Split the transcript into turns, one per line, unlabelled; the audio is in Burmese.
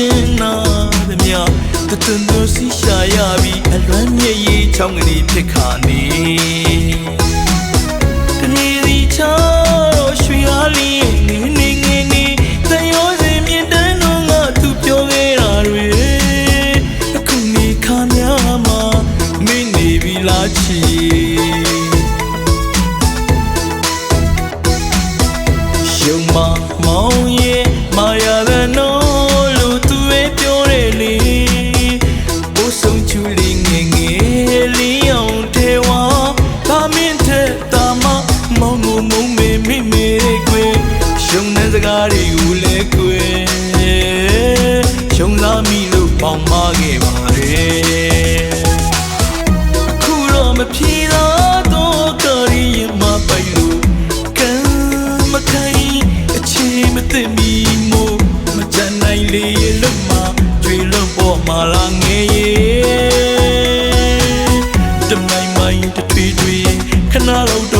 ချင်းနာသမျှတတလို့စီရှာရပြီးအလွမ်းမြေကြီးချောင်းကလေးဖြစ်ခါနေတနေ့ဒီချောင်းတော့ရွှေအားလင်းနေနေငင်းနေသရောစင်မြင့်တန်းတော့ငါသူပြောခဲ့တာတွေအခုနေခါများမှာမင်းနေပြီလားချီ တွေကိုလည်းကွယ်ရှုံလာမိလို့ပေါင်မခဲ့ပါတယ်အခုတော့မဖြေတော့တော့ကရီးရင်မပိုင်လို့ကံမခိုင်အချိန်မသိမီမို့မကြနိုင်လေလို့မှကြွေလို့ပေါ်မှာလာငယ်ရဲ့တမိုင်မိုင်တွေ့တွေ့ခဏတော့